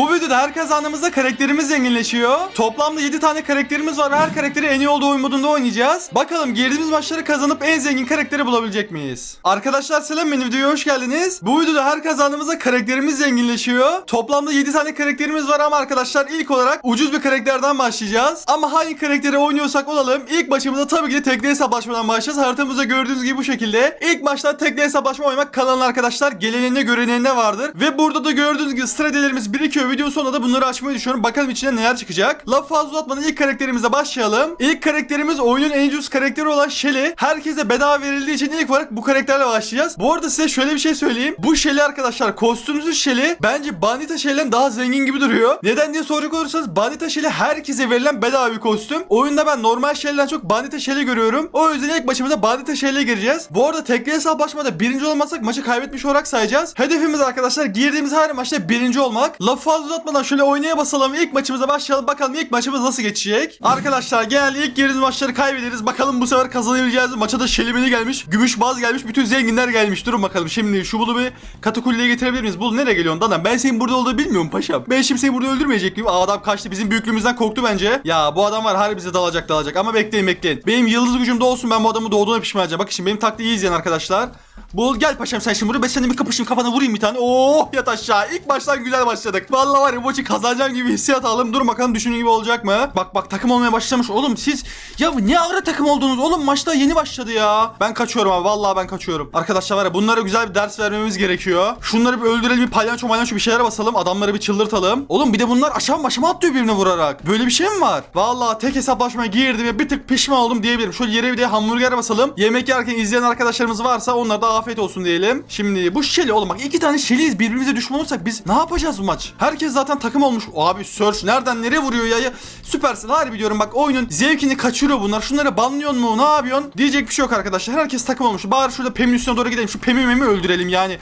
Bu videoda her kazandığımızda karakterimiz zenginleşiyor. Toplamda 7 tane karakterimiz var ve her karakteri en iyi olduğu oyun modunda oynayacağız. Bakalım girdiğimiz maçları kazanıp en zengin karakteri bulabilecek miyiz? Arkadaşlar selam benim videoya hoş geldiniz. Bu videoda her kazandığımızda karakterimiz zenginleşiyor. Toplamda 7 tane karakterimiz var ama arkadaşlar ilk olarak ucuz bir karakterden başlayacağız. Ama hangi karakteri oynuyorsak olalım ilk maçımızda tabii ki de tekli hesaplaşmadan başlayacağız. Haritamızda gördüğünüz gibi bu şekilde. İlk başta tekli hesaplaşma oynamak kanalın arkadaşlar geleneğinde göreneğinde vardır. Ve burada da gördüğünüz gibi stratejilerimiz birikiyor. Video sonunda da bunları açmayı düşünüyorum. Bakalım içinde neler çıkacak. Laf fazla uzatmadan ilk karakterimize başlayalım. İlk karakterimiz oyunun en ucuz karakteri olan Shelly. Herkese bedava verildiği için ilk olarak bu karakterle başlayacağız. Bu arada size şöyle bir şey söyleyeyim. Bu Shelly arkadaşlar kostümsüz Shelly bence Bandita Shelly'den daha zengin gibi duruyor. Neden diye soracak olursanız Bandita Shelly herkese verilen bedava bir kostüm. Oyunda ben normal Shelly'den çok Bandita Shelly görüyorum. O yüzden ilk maçımıza Bandita Shelly'e gireceğiz. Bu arada tekli hesaplaşmada birinci olmazsak maçı kaybetmiş olarak sayacağız. Hedefimiz arkadaşlar girdiğimiz her maçta birinci olmak. Lafı fazla uzatmadan şöyle oynaya basalım. İlk maçımıza başlayalım. Bakalım ilk maçımız nasıl geçecek. Arkadaşlar genelde ilk girdiğimiz maçları kaybederiz. Bakalım bu sefer kazanabileceğiz. Maça da Şelimeli gelmiş. Gümüşbaz gelmiş. Bütün zenginler gelmiş. Durun bakalım. Şimdi şu bulu bir katakulleye getirebilir miyiz? Bul nereye geliyorsun Dana? Ben senin burada olduğunu bilmiyorum paşam. Ben şimdi seni burada öldürmeyecek miyim? Adam kaçtı. Bizim büyüklüğümüzden korktu bence. Ya bu adam var. Harbi bize dalacak dalacak. Ama bekleyin bekleyin. Benim yıldız gücümde olsun. Ben bu adamı doğduğuna pişman edeceğim. Bakın şimdi benim taktiği iyi izleyin arkadaşlar. Bul gel paşam sen şimdi buraya. Ben seni bir kapışayım kafana vurayım bir tane. Oh yat aşağı. İlk baştan güzel başladık. Vallahi var ya bu maçı kazanacağım gibi hissiyat aldım. Dur bakalım düşündüğün gibi olacak mı? Bak bak takım olmaya başlamış. Oğlum siz ya ne ara takım oldunuz? Oğlum maçta yeni başladı ya. Ben kaçıyorum abi. Vallahi ben kaçıyorum. Arkadaşlar var ya bunlara güzel bir ders vermemiz gerekiyor. Şunları bir öldürelim. Bir palyaço malyaço bir şeyler basalım. Adamları bir çıldırtalım. Oğlum bir de bunlar aşağı başıma atlıyor birbirine vurarak. Böyle bir şey mi var? Vallahi tek hesaplaşmaya girdim ve bir tık pişman oldum diyebilirim. Şöyle yere bir de hamburger basalım. Yemek yerken izleyen arkadaşlarımız varsa da afiyet olsun diyelim. Şimdi bu Shelly oğlum bak iki tane Shelly'yiz birbirimize düşman olursak biz ne yapacağız bu maç? Herkes zaten takım olmuş. Abi Search nereden nereye vuruyor ya? süpersin harbi diyorum bak oyunun zevkini kaçırıyor bunlar. Şunları banlıyor mu? Ne yapıyorsun? Diyecek bir şey yok arkadaşlar. Herkes takım olmuş. Bari şurada Pem'in üstüne doğru gidelim. Şu Pem'i öldürelim yani.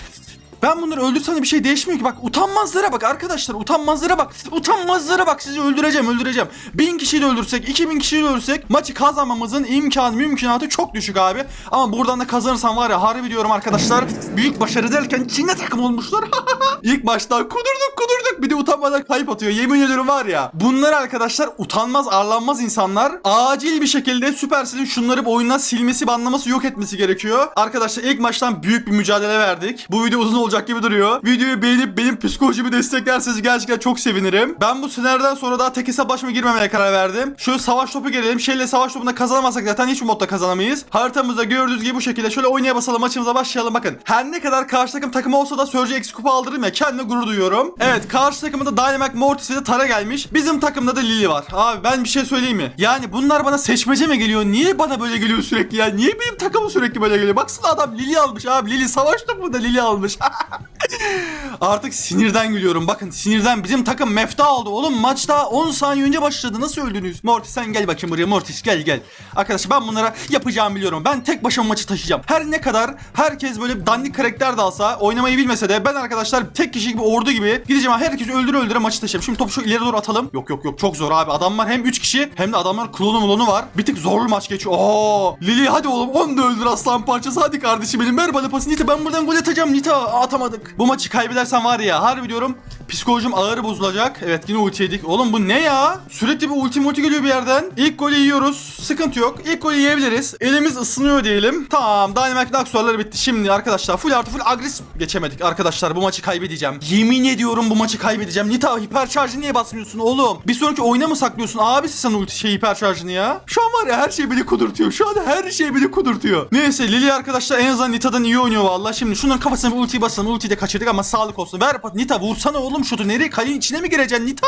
Ben bunları öldürsem de bir şey değişmiyor ki. Bak utanmazlara bak arkadaşlar. Utanmazlara bak. Utanmazlara bak. Sizi öldüreceğim öldüreceğim. Bin kişiyi de öldürsek, iki bin kişiyi de öldürsek maçı kazanmamızın imkanı mümkünatı çok düşük abi. Ama buradan da kazanırsam var ya harbi diyorum arkadaşlar. Büyük başarı derken Çin'e takım olmuşlar. İlk baştan kudurduk kudurduk. Bir de utanmadan kayıp atıyor. Yemin ediyorum var ya. Bunlar arkadaşlar utanmaz arlanmaz insanlar. Acil bir şekilde Süpers'in şunları bu oyundan silmesi, banlaması, yok etmesi gerekiyor. Arkadaşlar ilk maçtan büyük bir mücadele verdik. Bu video uzun olacak gibi duruyor. Videoyu beğenip benim psikolojimi desteklerseniz gerçekten çok sevinirim. Ben bu senaryodan sonra daha tek hesaplaşma girmemeye karar verdim. Şöyle savaş topu gelelim. Şeyle savaş topunda kazanamazsak zaten hiçbir modda kazanamayız. Haritamızda gördüğünüz gibi bu şekilde şöyle oynaya basalım maçımıza başlayalım. Bakın her ne kadar karşı takım takım olsa da Surge X kupa aldırırım ya kendime gurur duyuyorum. Evet karşı takımda Dynamax Mortis ve de Tara gelmiş. Bizim takımda da Lily var. Abi ben bir şey söyleyeyim mi? Yani bunlar bana seçmece mi geliyor? Niye bana böyle geliyor sürekli ya? Niye benim takımım sürekli böyle geliyor? Baksana adam Lily almış abi. Lily savaş topunda Lily almış. Artık sinirden gülüyorum. Bakın sinirden bizim takım mefta oldu. Oğlum maçta 10 saniye önce başladı. Nasıl öldünüz? Mortis sen gel bakayım buraya. Mortis gel gel. Arkadaşlar ben bunlara yapacağımı biliyorum. Ben tek başıma maçı taşıyacağım. Her ne kadar herkes böyle dandik karakter de alsa oynamayı bilmese de ben arkadaşlar tek kişi gibi ordu gibi gideceğim. Herkesi öldüre öldüre maçı taşıyacağım. Şimdi topu şu ileri doğru atalım. Yok yok yok çok zor abi. Adamlar hem 3 kişi hem de adamlar klonu mulonu var. Bir tık zorlu maç geçiyor. Oo, Lili hadi oğlum onu da öldür aslan parçası. Hadi kardeşim benim ver bana pası. Nita ben buradan gol atacağım Nita. Atamadık. Bu maçı kaybedersen var ya harbi diyorum psikolojim ağır bozulacak. Evet yine ulti yedik. Oğlum bu ne ya? Sürekli bir ulti multi geliyor bir yerden. İlk golü yiyoruz. Sıkıntı yok. İlk golü yiyebiliriz. Elimiz ısınıyor diyelim. Tamam. Dynamite aksesuarları bitti. Şimdi arkadaşlar full artı full agresif geçemedik. Arkadaşlar bu maçı kaybedeceğim. Yemin ediyorum bu maçı kaybedeceğim. Nita hiper şarjı niye basmıyorsun oğlum? Bir sonraki oyuna mı saklıyorsun abisi sen ulti şey hiper şarjını ya? Şu an var ya her şey beni kudurtuyor. Şu an her şey beni kudurtuyor. Neyse Lily arkadaşlar en azından Nita'dan iyi oynuyor vallahi. Şimdi şunların kafasına bir ulti basalım. Ultiyi de kaçırdık ama sağlık olsun. Ver Nita vursana oğlum şutu. Nereye kalenin içine mi gireceksin Nita?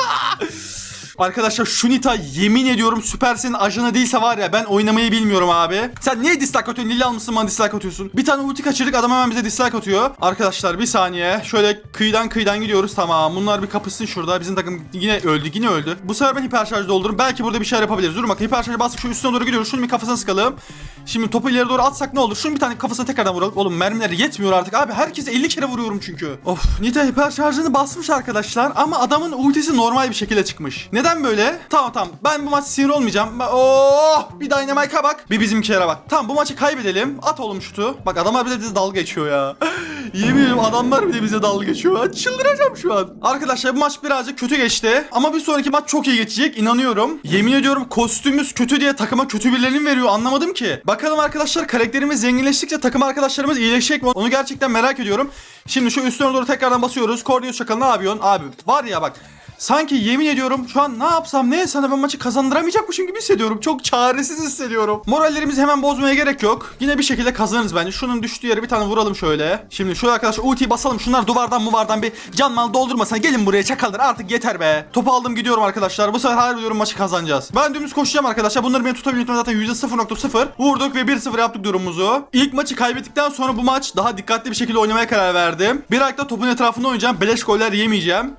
Arkadaşlar şu Nita yemin ediyorum Süpersen'in ajanı değilse var ya ben oynamayı bilmiyorum abi. Sen niye dislike atıyorsun? Lili almışsın bana dislike atıyorsun. Bir tane ulti kaçırdık adam hemen bize dislike atıyor. Arkadaşlar bir saniye. Şöyle kıyıdan kıyıdan gidiyoruz. Tamam bunlar bir kapışsın şurada. Bizim takım yine öldü yine öldü. Bu sefer ben hiper şarj doldururum. Belki burada bir şeyler yapabiliriz. Dur bakın hiper şarjı bastık şu üstüne doğru gidiyoruz. Şunu bir kafasına sıkalım. Şimdi topu ileri doğru atsak ne olur? Şunu bir tane kafasına tekrardan vuralım. Oğlum mermiler yetmiyor artık abi. Herkes 50 kere vuruyorum çünkü. Of Nita hiper şarjını basmış arkadaşlar ama adamın ultisi normal bir şekilde çıkmış. Neden neden böyle? Tamam tamam ben bu maç sinir olmayacağım. Ben- Oh bir Dynamite'a bak bir bizimkilere bak. Tamam bu maçı kaybedelim. At oğlum şutu. Bak adamlar bile bize dalga geçiyor ya. Yemin ediyorum adamlar bile bize dalga geçiyor. Çıldıracağım şu an. Arkadaşlar bu maç birazcık kötü geçti. Ama bir sonraki maç çok iyi geçecek. inanıyorum. Yemin ediyorum kostümümüz kötü diye takıma kötü birilerini veriyor anlamadım ki. Bakalım arkadaşlar karakterimiz zenginleştikçe takım arkadaşlarımız iyileşecek mi? Onu gerçekten merak ediyorum. Şimdi şu üstüne doğru tekrardan basıyoruz. Cornelius Çakal ne yapıyorsun? Abi var ya bak. Sanki yemin ediyorum şu an ne yapsam ne sana ben maçı kazandıramayacakmışım gibi hissediyorum. Çok çaresiz hissediyorum. Morallerimizi hemen bozmaya gerek yok. Yine bir şekilde kazanırız bence. Şunun düştüğü yere bir tane vuralım şöyle. Şimdi şöyle arkadaşlar ultiyi basalım. Şunlar duvardan muvardan bir can mal doldurmasına. Gelin buraya çakallar artık yeter be. Topu aldım gidiyorum arkadaşlar. Bu sefer harbi diyorum maçı kazanacağız. Ben dümdüz koşacağım arkadaşlar. Bunları beni tutabilmem zaten %0.0. Vurduk ve 1-0 yaptık durumumuzu. İlk maçı kaybettikten sonra bu maç daha dikkatli bir şekilde oynamaya karar verdim. Bir ayakta topun etrafında oynayacağım. Beleş goller yemeyeceğim.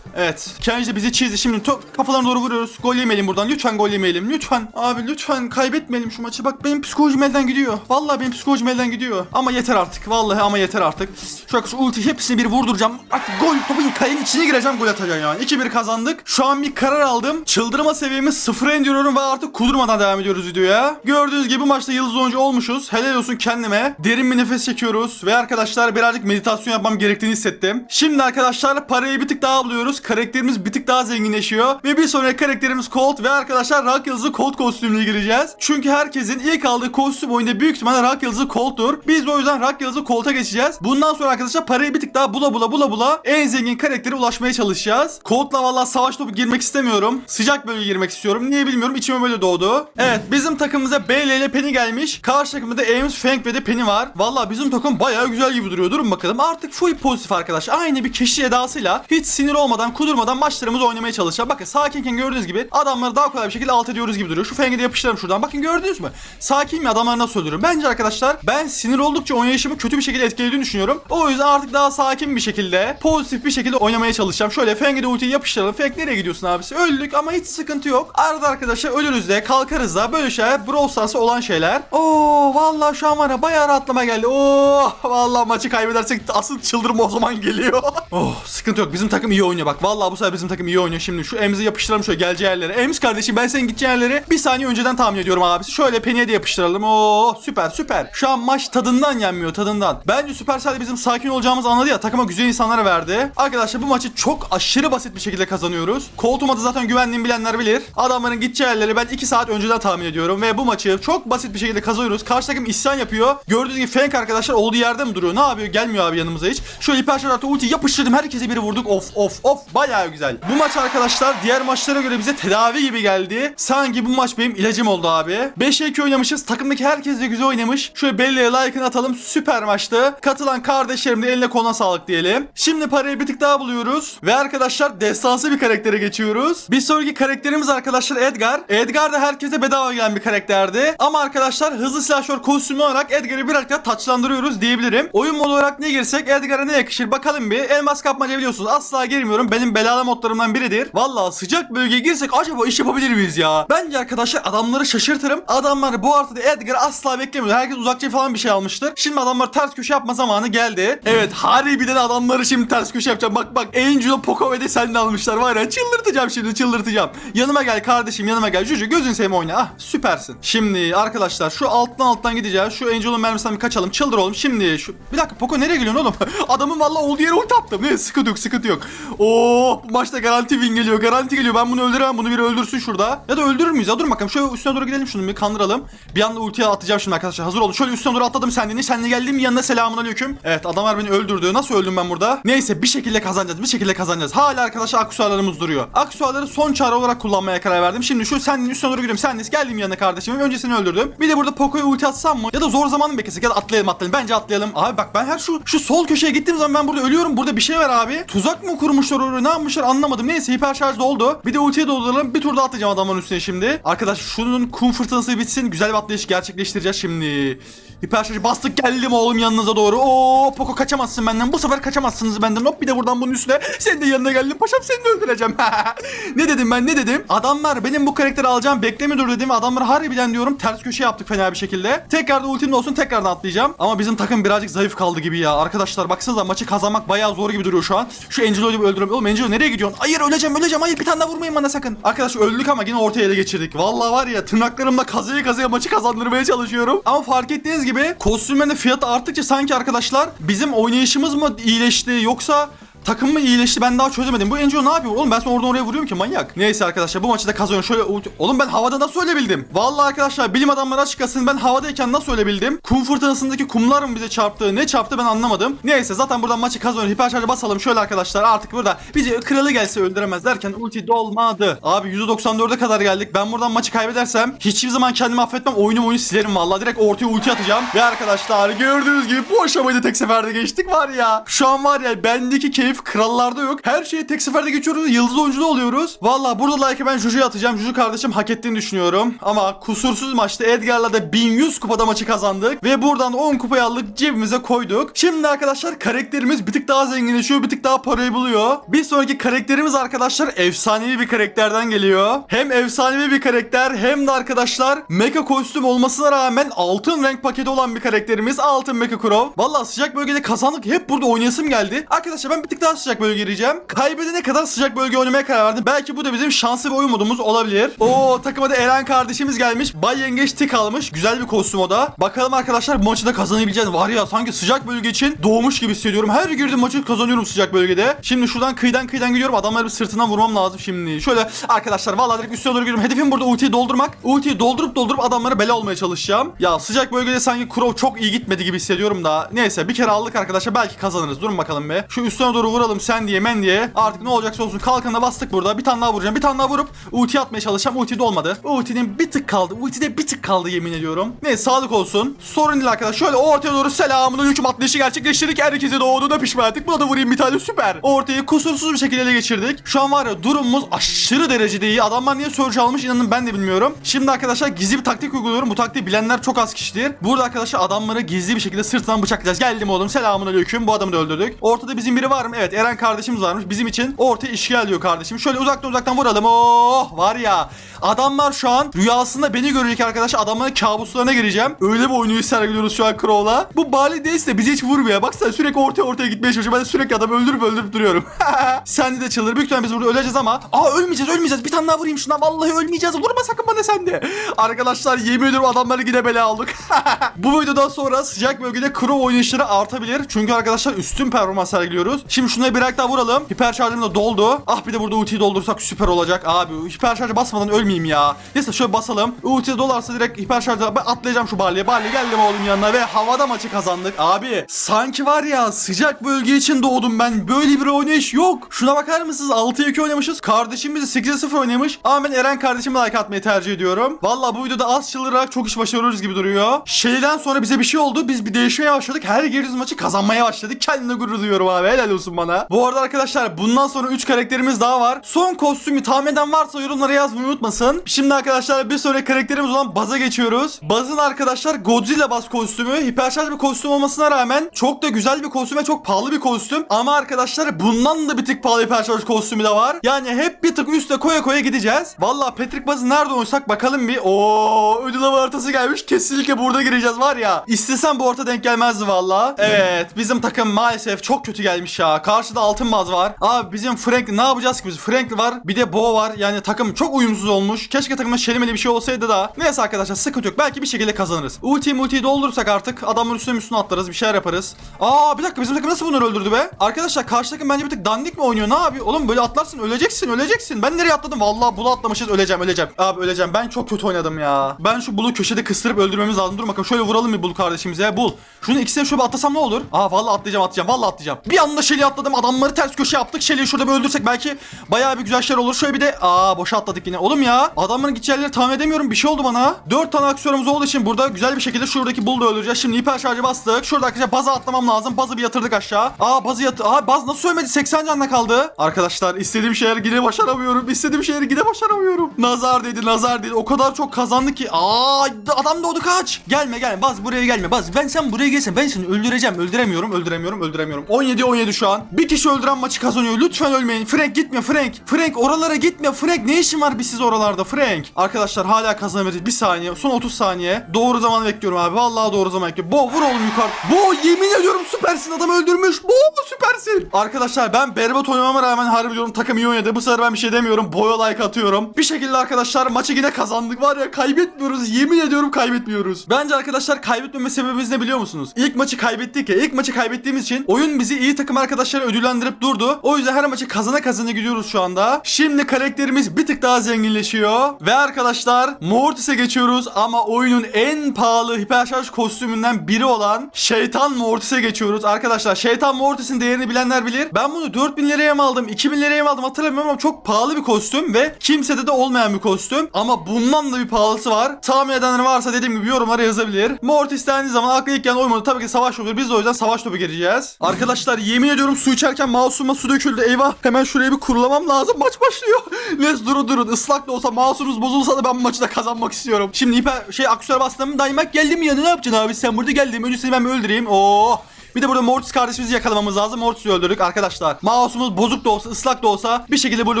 Evet. Kenji bizi çizdi. Şimdi top kafalarına doğru vuruyoruz. Gol yemeyelim buradan. Lütfen gol yemeyelim. Lütfen. Abi lütfen kaybetmeyelim şu maçı. Bak benim psikolojim elden gidiyor. Vallahi benim psikolojim elden gidiyor. Ama yeter artık. Vallahi ama yeter artık. Şu şu ulti hepsini bir vurduracağım. Bak gol topun kalenin içine gireceğim gol atacağım yani. 2-1 kazandık. Şu an bir karar aldım. Çıldırma seviyemi sıfıra indiriyorum ve artık kudurmadan devam ediyoruz videoya. Gördüğünüz gibi maçta yıldız oyuncu olmuşuz. Helal olsun kendime. Derin bir nefes çekiyoruz. Ve arkadaşlar birazcık meditasyon yapmam gerektiğini hissettim. Şimdi arkadaşlar parayı bir tık daha Karakterimiz bir tık daha zenginleşiyor. Ve bir sonraki karakterimiz Colt. Ve arkadaşlar Rock Yıldızı Colt kostümüne gireceğiz. Çünkü herkesin ilk aldığı kostüm oyunda büyük ihtimalle Rock Yıldızı Colt'tur. Biz de o yüzden Rock Yıldızı Colt'a geçeceğiz. Bundan sonra arkadaşlar parayı bir tık daha bula bula bula bula en zengin karaktere ulaşmaya çalışacağız. Colt'la vallahi savaş topu girmek istemiyorum. Sıcak bölge girmek istiyorum. Niye bilmiyorum. İçime böyle doğdu. Evet bizim takımımıza Bailey ile Penny gelmiş. Karşı takımda da Ames, Fang ve de Penny var. Vallahi bizim takım bayağı güzel gibi duruyor. Durun bakalım. Artık full pozitif arkadaş. Aynı bir keşiş edasıyla hiç sinir olmadan, kudurmadan maçlarımızı oynamaya çalışacağız. Bakın sakinken gördüğünüz gibi adamları daha kolay bir şekilde alt ediyoruz gibi duruyor. Şu Fang'i de yapıştıralım şuradan. Bakın gördünüz mü? Sakin mi adamları nasıl öldürüyorum? Bence arkadaşlar ben sinir oldukça oynayışımı kötü bir şekilde etkilediğini düşünüyorum. O yüzden artık daha sakin bir şekilde, pozitif bir şekilde oynamaya çalışacağım. Şöyle Fang'i de ultiyi yapıştıralım. Fang nereye gidiyorsun abisi? Öldük ama hiç sıkıntı yok. Arada arkadaşlar ölürüz de kalkarız da böyle şeyler Brawl Stars'ta olan şeyler. Oo vallahi şu an var ya bayağı rahatlama geldi. Oo vallahi maçı kaybedersek asıl çıldırma o zaman geliyor. oh sıkıntı yok. Bizim takım iyi oynuyor bak. Vallahi bu sefer bizim takım iyi oynuyor. Şimdi şu Emz'i yapıştıralım şöyle geleceği yerlere. Ems kardeşim ben senin gideceğin yerleri bir saniye önceden tahmin ediyorum abisi. Şöyle Penny'e de yapıştıralım. Oo süper süper. Şu an maç tadından yenmiyor tadından. Bence Supercell bizim sakin olacağımızı anladı ya. Takıma güzel insanlara verdi. Arkadaşlar bu maçı çok aşırı basit bir şekilde kazanıyoruz. Koltuğuma da zaten güvendiğimi bilenler bilir. Adamların gideceği yerleri ben 2 saat önceden tahmin ediyorum. Ve bu maçı çok basit bir şekilde kazanıyoruz. Karşı takım isyan yapıyor. Gördüğünüz gibi Fenk arkadaşlar olduğu yerde mi duruyor? Ne yapıyor? Gelmiyor abi yanımıza hiç. Şöyle hiper şarjı ulti yapıştırdım. Herkese biri vurduk. Of of of. Bayağı güzel. Bu maç arkadaşlar diğer maçlara göre bize tedavi gibi geldi. Sanki bu maç benim ilacım oldu abi. 5'e 2 oynamışız. Takımdaki herkes de güzel oynamış. Şöyle belleğe like'ını atalım. Süper maçtı. Katılan kardeşlerim de eline koluna sağlık diyelim. Şimdi parayı bir tık daha buluyoruz. Ve arkadaşlar destansı bir karaktere geçiyoruz. Bir sonraki karakterimiz arkadaşlar Edgar. Edgar da herkese bedava gelen bir karakterdi. Ama arkadaşlar hızlı silahşör kostümü olarak Edgar'ı birazcık taçlandırıyoruz diyebilirim. Oyun modu olarak ne girsek Edgar'a ne yakışır bakalım bir. Elmas kapmaca biliyorsunuz asla girmiyorum. Benim belalı modlarımdan biridir. Valla sıcak bölgeye girsek acaba iş yapabilir miyiz ya? Bence arkadaşlar adamları şaşırtırım. Adamlar bu haritada Edgar'ı asla beklemiyor. Herkes uzakça falan bir şey almıştır. Şimdi adamlar ters köşe yapma zamanı geldi. Evet harbiden adamları şimdi ters köşe yapacağım. Bak bak Angelo Poco ve de sen almışlar var ya. Çıldırtacağım şimdi çıldırtacağım. Yanıma gel kardeşim yanıma gel. Juju gözün seveyim oyna. Ah süpersin. Şimdi arkadaşlar şu alttan alttan gideceğiz. Şu Angelo'nun mermisinden bir kaçalım. Çıldır oğlum. Şimdi şu... Bir dakika Poco nereye geliyorsun oğlum? Adamın valla olduğu yere ulti attım. Ne sıkıntı yok sıkıntı yok. Oo bu maçta garanti win geliyor. Garanti geliyor. Ben bunu öldüremem. Bunu biri öldürsün şurada. Ya da öldürür müyüz? Ya dur bakalım. Şöyle üstüne doğru gidelim şunu bir kandıralım. Bir anda ultiye atacağım şimdi arkadaşlar. Hazır olun. Şöyle üstüne doğru atladım sendini. Senle geldim yanına selamun aleyküm. Evet adamlar beni öldürdü. Nasıl öldüm ben burada? Neyse bir şekilde kazanacağız. Bir şekilde kazanacağız. Hala arkadaşlar aksesuarlarımız duruyor. Aksesuarları son çare olarak kullanmaya karar verdim. Şimdi şu senin üstüne doğru gidiyorum. Sen geldim yanına kardeşim. Önce seni öldürdüm. Bir de burada Poco'ya ulti atsam mı? Ya da zor zamanı beklesek? Ya da atlayalım atlayalım. Bence atlayalım. Abi bak ben her şu şu sol köşeye gittiğim zaman ben burada ölüyorum. Burada bir şey var abi. Tuzak mı kurmuşlar Ne yapmışlar anlamadım. Neyse hiper şarj doldu. Bir de ultiye dolduralım. Bir tur daha atacağım adamın üstüne şimdi. Arkadaş şunun kum fırtınası bitsin. Güzel bir atlayış gerçekleştireceğiz şimdi. Hiper şarjı bastık geldim oğlum yanınıza doğru. Oo Poco kaçamazsın benden. Bu sefer kaçamazsınız benden. Hop bir de buradan bunun üstüne. Sen de yanına geldim. Paşam seni öldüreceğim. ne dedim ben ne dedim? Adamlar benim bu karakteri alacağım beklemiyor dedim. Adamlar harbiden diyorum ters köşe yaptık fena bir şekilde. Tekrar da ultim olsun tekrardan atlayacağım. Ama bizim takım birazcık zayıf kaldı gibi ya. Arkadaşlar baksanıza maçı kazanmak bayağı zor gibi duruyor şu an. Şu Angelo'yu öldürelim. Oğlum Angelo nereye gidiyorsun? Hayır öleceğim öleceğim hayır bir tane daha vurmayın bana sakın. Arkadaş öldük ama yine ortaya ele geçirdik. Vallahi var ya tırnaklarımla kazıya kazıya maçı kazandırmaya çalışıyorum. Ama fark ettiğiniz gibi kostümlerin fiyatı arttıkça sanki arkadaşlar bizim oynayışımız mı iyileşti yoksa Takım mı iyileşti ben daha çözemedim. Bu Angelo ne yapıyor? Oğlum ben sonra oradan oraya vuruyorum ki manyak. Neyse arkadaşlar bu maçı da kazanıyorum. Şöyle Oğlum ben havada nasıl öyle bildim? Vallahi arkadaşlar bilim adamları açıklasın ben havadayken nasıl öyle bildim? Kum fırtınasındaki kumlar mı bize çarptı? Ne çarptı ben anlamadım. Neyse zaten buradan maçı kazanıyoruz. Hiperşarjı basalım şöyle arkadaşlar artık burada bizi kralı gelse öldüremez derken ulti dolmadı. Abi 194'e kadar geldik. Ben buradan maçı kaybedersem hiçbir zaman kendimi affetmem. Oyunu oyunu silerim vallahi. Direkt ortaya ulti atacağım. Ve arkadaşlar gördüğünüz gibi bu aşamayı da tek seferde geçtik var ya. Şu an var ya bendeki keyif krallarda yok. Her şeyi tek seferde geçiyoruz. Yıldız oyuncuda oluyoruz. Valla burada like'ı ben Juju'ya atacağım. Juju kardeşim hak ettiğini düşünüyorum. Ama kusursuz maçta Edgar'la da 1100 kupada maçı kazandık. Ve buradan 10 kupayı aldık cebimize koyduk. Şimdi arkadaşlar karakterimiz bir tık daha zenginleşiyor. Bir tık daha parayı buluyor. Bir sonraki karakterimiz arkadaşlar efsanevi bir karakterden geliyor. Hem efsanevi bir karakter hem de arkadaşlar mecha kostüm olmasına rağmen altın renk paketi olan bir karakterimiz Altın Mecha Crow. Valla sıcak bölgede kazandık. Hep burada oynayasım geldi. Arkadaşlar ben bir tık daha sıcak bölge gireceğim. Kaybedene kadar sıcak bölge oynamaya karar verdim. Belki bu da bizim şanslı bir oyun modumuz olabilir. Oo takıma da Eren kardeşimiz gelmiş. Bay Yengeç tik almış. Güzel bir kostüm o da. Bakalım arkadaşlar bu maçı da kazanabileceğiz. Var ya sanki sıcak bölge için doğmuş gibi hissediyorum. Her girdiğim maçı kazanıyorum sıcak bölgede. Şimdi şuradan kıyıdan kıyıdan gidiyorum. Adamları bir sırtından vurmam lazım şimdi. Şöyle arkadaşlar vallahi direkt üstüne doğru gidiyorum. Hedefim burada ultiyi doldurmak. Ultiyi doldurup doldurup adamlara bela olmaya çalışacağım. Ya sıcak bölgede sanki Crow çok iyi gitmedi gibi hissediyorum da. Neyse bir kere aldık arkadaşlar. Belki kazanırız. Durun bakalım be. Şu üstüne doğru vuralım sen diye men diye. Artık ne olacaksa olsun. Kalkanına bastık burada. Bir tane daha vuracağım. Bir tane daha vurup ulti atmaya çalışacağım. Ulti de olmadı. Ultinin bir tık kaldı. Ultide bir tık kaldı yemin ediyorum. Neyse sağlık olsun. Sorun değil arkadaşlar. Şöyle ortaya doğru selamun hüküm atlayışı gerçekleştirdik. Herkese doğduğuna pişman ettik. Buna da vurayım bir tane süper. Ortayı kusursuz bir şekilde ele geçirdik. Şu an var ya durumumuz aşırı derecede iyi. Adamlar niye surge almış inanın ben de bilmiyorum. Şimdi arkadaşlar gizli bir taktik uyguluyorum. Bu taktiği bilenler çok az kişidir. Burada arkadaşlar adamları gizli bir şekilde sırtından bıçaklayacağız. Geldim oğlum selamun aleyküm. Bu adamı da öldürdük. Ortada bizim biri var mı? Evet Eren kardeşimiz varmış. Bizim için ortaya işgal diyor kardeşim. Şöyle uzaktan uzaktan vuralım. Oh var ya. Adamlar şu an rüyasında beni görecek arkadaşlar. Adamların kabuslarına gireceğim. Öyle bir oyunu sergiliyoruz şu an Crow'la. Bu Bali değilse de bizi hiç vurmuyor. Baksana sürekli ortaya ortaya gitmeye çalışıyor. Ben de sürekli adamı öldürüp öldürüp duruyorum. sen de çıldır. Büyük ihtimalle biz burada öleceğiz ama. Aa ölmeyeceğiz ölmeyeceğiz. Bir tane daha vurayım şuna. Vallahi ölmeyeceğiz. Vurma sakın bana sen de. Arkadaşlar yemin ediyorum adamları yine bela aldık. Bu videodan sonra sıcak bölgede Crow oynayışları artabilir. Çünkü arkadaşlar üstün performans sergiliyoruz. Şimdi şuna bir daha vuralım. Hiper şarjım da doldu. Ah bir de burada ultiyi doldursak süper olacak. Abi hiper şarjı basmadan ölmeyeyim ya. Neyse şöyle basalım. Ulti dolarsa direkt hiper şarjı ben atlayacağım şu Barley'e. Barley geldim oğlum yanına ve havada maçı kazandık. Abi sanki var ya sıcak bölge için doğdum ben. Böyle bir oynayış yok. Şuna bakar mısınız? 6'ya 2 oynamışız. Kardeşim bizi 8'e 0 oynamış. Ama ben Eren kardeşime like atmayı tercih ediyorum. Valla bu videoda az çıldırarak çok iş başarıyoruz gibi duruyor. Şeyden sonra bize bir şey oldu. Biz bir değişmeye başladık. Her girdiğimiz maçı kazanmaya başladık. Kendime gurur duyuyorum abi. Helal olsun bana. Bu arada arkadaşlar bundan sonra 3 karakterimiz daha var. Son kostümü tahmin eden varsa yorumlara yazmayı unutmasın. Şimdi arkadaşlar bir sonraki karakterimiz olan Baz'a geçiyoruz. Baz'ın arkadaşlar Godzilla Baz kostümü. Hiperşarj bir kostüm olmasına rağmen çok da güzel bir kostüm ve çok pahalı bir kostüm. Ama arkadaşlar bundan da bir tık pahalı hiperşarj kostümü de var. Yani hep bir tık üste koya koya gideceğiz. Valla Patrick Baz'ı nerede oynasak bakalım bir. Oo ödül hava haritası gelmiş. Kesinlikle burada gireceğiz var ya. İstesem bu orta denk gelmezdi valla. Evet bizim takım maalesef çok kötü gelmiş ya. Karşıda altın baz var. Abi bizim Frank ne yapacağız ki biz? Frank var bir de Bo var. Yani takım çok uyumsuz olmuş. Keşke takımda şelimeli bir şey olsaydı da. Neyse arkadaşlar sıkıntı yok. Belki bir şekilde kazanırız. Ulti multiyi doldurursak artık adamın üstüne üstüne atlarız. Bir şeyler yaparız. Aa bir dakika bizim takım nasıl bunları öldürdü be? Arkadaşlar karşı takım bence bir tık dandik mi oynuyor? Ne yapıyor? Oğlum böyle atlarsın öleceksin öleceksin. Ben nereye atladım? Vallahi bulu atlamışız öleceğim öleceğim. Abi öleceğim. Ben çok kötü oynadım ya. Ben şu bulu köşede kıstırıp öldürmemiz lazım. Dur bakalım şöyle vuralım bir bul kardeşimize. Bul. Şunu ikisini şöyle atlasam ne olur? Aa vallahi atlayacağım atlayacağım. Vallahi atlayacağım. Bir anda Shelly'i atladım. Adamları ters köşe yaptık. Shelly'i şurada bir öldürsek belki bayağı bir güzel şeyler olur. Şöyle bir de aa boşa atladık yine. Oğlum ya adamların gideceği yerleri tahmin edemiyorum. Bir şey oldu bana. 4 tane aksiyonumuz olduğu için burada güzel bir şekilde şuradaki bulu da öldüreceğiz. Şimdi hiper şarjı bastık. Şurada arkadaşlar baza atlamam lazım. Bazı bir yatırdık aşağı. Aa bazı yat Aa baz nasıl ölmedi? 80 canla kaldı. Arkadaşlar istediğim şeyleri yine başaramıyorum. İstediğim şeyleri yine başaramıyorum. Nazar dedi nazar dedi. O kadar çok kazandı ki. Aa adam doğdu kaç. Gelme gelme baz buraya gelme. Baz ben sen buraya gelsen ben seni öldüreceğim. Öldüremiyorum öldüremiyorum öldüremiyorum. 17 17 şu an. Bir kişi öldüren maçı kazanıyor. Lütfen ölmeyin. Frank gitme Frank. Frank oralara gitme. Frank ne işin var bir siz oralarda Frank? Arkadaşlar hala kazanabiliriz. Bir saniye. Son 30 saniye. Doğru zaman bekliyorum abi. Vallahi doğru zaman bekliyorum. Bo vur oğlum yukarı. Bo yemin ediyorum süpersin. Adam öldürmüş. Bo süpersin. Arkadaşlar ben berbat oynamama rağmen harbi diyorum takım iyi oynadı. Bu sefer ben bir şey demiyorum. Boya like atıyorum. Bir şekilde arkadaşlar maçı yine kazandık. Var ya kaybetmiyoruz. Yemin ediyorum kaybetmiyoruz. Bence arkadaşlar kaybetmeme sebebimiz ne biliyor musunuz? İlk maçı kaybettik ya. İlk maçı kaybettiğimiz için oyun bizi iyi takım arkadaşları ödüllendirip durdu. O yüzden her maçı kazana kazana gidiyoruz şu anda. Şimdi karakterimiz bir tık daha zenginleşiyor. Ve arkadaşlar Mortis'e geçiyoruz ama oyunun en pahalı hiperşarj kostümünden biri olan Şeytan Mortis'e geçiyoruz. Arkadaşlar Şeytan Mortis'in değerini bilenler bilir. Ben bunu 4000 liraya mı aldım, 2000 liraya mı aldım hatırlamıyorum ama çok pahalı bir kostüm ve kimsede de olmayan bir kostüm. Ama bundan da bir pahalısı var. Tahmin edenler varsa dediğim gibi yorumlara yazabilir. Mortis dendiği zaman akla ilk gelen oyun modu tabii ki savaş topu. Biz de o yüzden savaş topu gireceğiz. Arkadaşlar yemin ediyorum su içerken mouse'uma su döküldü. Eyvah hemen şuraya bir kurulamam lazım. Maç başlıyor. Let's durun durun. Islak da olsa mouse'unuz bozulsa da ben maçı da kazanmak istiyorum. Şimdi hiper şey aksiyona bastım. Daymak geldi mi yanına ne yapacaksın abi? Sen burada geldin. Önce seni ben öldüreyim. Oo. Bir de burada Mortis kardeşimizi yakalamamız lazım. Mortis'i öldürdük arkadaşlar. Mouse'umuz bozuk da olsa, ıslak da olsa bir şekilde burada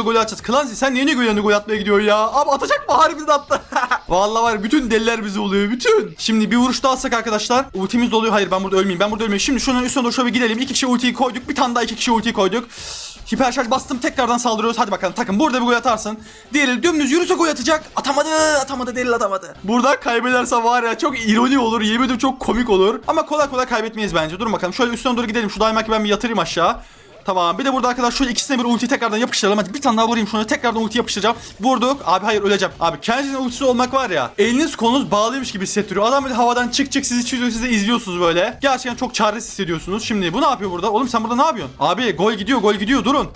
golü atacağız. Clancy sen niye golü gol atmaya gidiyor ya? Abi atacak mı? Harbiden attı. Vallahi var bütün deliler bizi oluyor. Bütün. Şimdi bir vuruş daha atsak arkadaşlar. Ultimiz doluyor. Hayır ben burada ölmeyeyim. Ben burada ölmeyeyim. Şimdi şunun üstüne doğru şöyle gidelim. İki kişi ultiyi koyduk. Bir tane daha iki kişi ultiyi koyduk. Hiper şarj bastım tekrardan saldırıyoruz. Hadi bakalım takım burada bir gol atarsın. Diğeri dümdüz yürüse gol atacak. Atamadı. Atamadı. Delil atamadı. Burada kaybederse var ya çok ironi olur. Yemin ediyorum çok komik olur. Ama kolay kolay kaybetmeyiz bence. Bakalım. Şöyle üstüne doğru gidelim. Şu daimaki ben bir yatırayım aşağı. Tamam bir de burada arkadaşlar şöyle ikisine bir ulti tekrardan yapıştıralım. Hadi bir tane daha vurayım şuna tekrardan ulti yapıştıracağım. Vurduk. Abi hayır öleceğim. Abi kendinizin ultisi olmak var ya. Eliniz kolunuz bağlıymış gibi hissettiriyor. Adam böyle havadan çık çık sizi çiziyor siz de izliyorsunuz böyle. Gerçekten çok çaresiz hissediyorsunuz. Şimdi bu ne yapıyor burada? Oğlum sen burada ne yapıyorsun? Abi gol gidiyor gol gidiyor durun.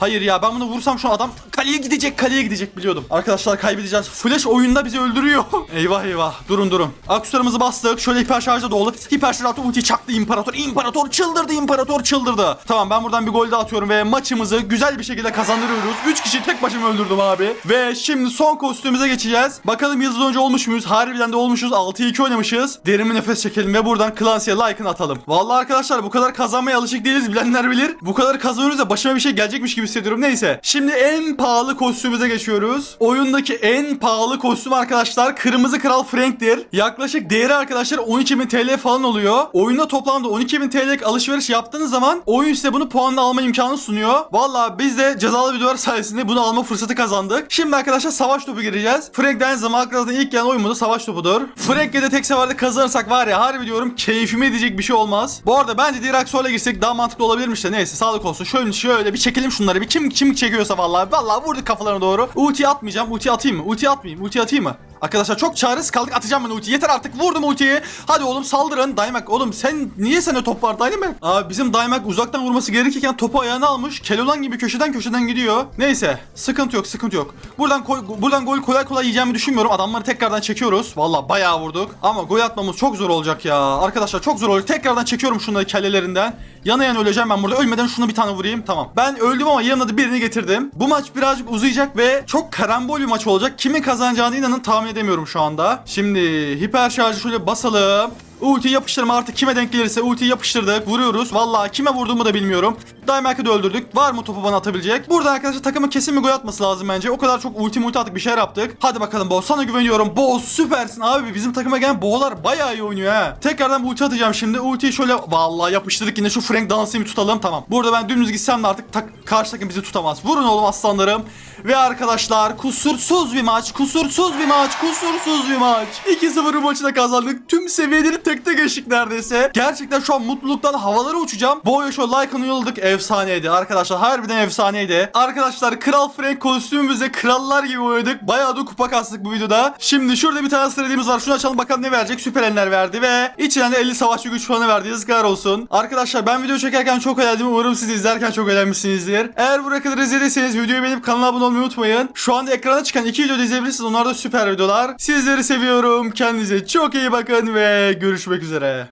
Hayır ya ben bunu vursam şu adam kaleye gidecek kaleye gidecek biliyordum. Arkadaşlar kaybedeceğiz. Flash oyunda bizi öldürüyor. eyvah eyvah durun durun. Aksesuarımızı bastık. Şöyle hiper şarja doldu. Hiper şarj attı ulti çaktı imparator. İmparator çıldırdı imparator çıldırdı. Tamam ben buradan bir gol daha atıyorum ve maçımızı güzel bir şekilde kazandırıyoruz. 3 kişi tek başıma öldürdüm abi. Ve şimdi son kostümümüze geçeceğiz. Bakalım yıldız önce olmuş muyuz? Harbiden de olmuşuz. 6-2 oynamışız. Derin bir nefes çekelim ve buradan Clancy'ye like'ını atalım. Vallahi arkadaşlar bu kadar kazanmaya alışık değiliz. Bilenler bilir. Bu kadar kazanıyoruz da başıma bir şey gelecekmiş gibi hissediyorum. Neyse. Şimdi en pahalı kostümümüze geçiyoruz. Oyundaki en pahalı kostüm arkadaşlar Kırmızı Kral Frank'tir. Yaklaşık değeri arkadaşlar 12.000 TL falan oluyor. Oyunda toplamda 12.000 TL'lik alışveriş yaptığınız zaman oyun size bunu puanla alma imkanı sunuyor. Valla biz de cezalı videolar sayesinde bunu alma fırsatı kazandık. Şimdi arkadaşlar savaş topu gireceğiz. Frank aynı zaman aklınızda ilk gelen oyun modu savaş topudur. Frank'le de tek seferde kazanırsak var ya harbi diyorum keyfime edecek bir şey olmaz. Bu arada bence diğer aksuarla girsek daha mantıklı olabilirmiş de neyse sağlık olsun. Şöyle şöyle bir çekelim şunları bir kim kim çekiyorsa vallahi vallahi vurduk kafalarına doğru. Ulti atmayacağım. Ulti atayım mı? Ulti atmayayım. Ulti atayım mı? Arkadaşlar çok çaresiz kaldık. Atacağım ben ultiyi. Yeter artık. Vurdum ultiyi. Hadi oğlum saldırın. Daymak oğlum sen niye sende top var Daymak Abi bizim Daymak uzaktan vurması gerekirken topu ayağına almış. Keloğlan gibi köşeden köşeden gidiyor. Neyse sıkıntı yok sıkıntı yok. Buradan buradan gol kolay kolay yiyeceğimi düşünmüyorum. Adamları tekrardan çekiyoruz. Valla bayağı vurduk. Ama gol atmamız çok zor olacak ya. Arkadaşlar çok zor olacak. Tekrardan çekiyorum şunları kellelerinden. Yana yana öleceğim ben burada. Ölmeden şuna bir tane vurayım. Tamam. Ben öldüm ama yanına da birini getirdim. Bu maç birazcık uzayacak ve çok karambol bir maç olacak. Kimin kazanacağını inanın tahmin edemiyorum şu anda. Şimdi hiper şarjı şöyle basalım. Ulti yapıştırma artık kime denk gelirse ulti yapıştırdık vuruyoruz. Vallahi kime vurduğumu da bilmiyorum. Daimak'ı da öldürdük. Var mı topu bana atabilecek? Burada arkadaşlar takımın kesin bir gol atması lazım bence. O kadar çok ulti multi attık bir şeyler yaptık. Hadi bakalım Bo sana güveniyorum. Bo süpersin abi. Bizim takıma gelen Bo'lar bayağı iyi oynuyor ha. Tekrardan ulti atacağım şimdi. Ultiyi şöyle vallahi yapıştırdık yine şu Frank dansını tutalım tamam. Burada ben dümdüz gitsem de artık tak, karşı takım bizi tutamaz. Vurun oğlum aslanlarım. Ve arkadaşlar kusursuz bir maç. Kusursuz bir maç. Kusursuz bir maç. 2-0 maçı da kazandık. Tüm seviyeleri tek tek geçtik neredeyse. Gerçekten şu an mutluluktan havalara uçacağım. Boya şu like'ını yolladık. Efsaneydi. Arkadaşlar harbiden efsaneydi. Arkadaşlar Kral Frank kostümümüzde krallar gibi oynadık. Bayağı da kupa kastık bu videoda. Şimdi şurada bir tane sıralımız var. Şunu açalım bakalım ne verecek. Süper enler verdi ve içinden de 50 savaşçı güç puanı verdi. Yazıklar olsun. Arkadaşlar ben video çekerken çok eğlendim. Umarım siz izlerken çok eğlenmişsinizdir. Eğer buraya kadar izlediyseniz videoyu beğenip kanala abone olmayı unutmayın. Şu anda ekrana çıkan iki video izleyebilirsiniz. Onlar da süper videolar. Sizleri seviyorum. Kendinize çok iyi bakın ve görüşmek üzere.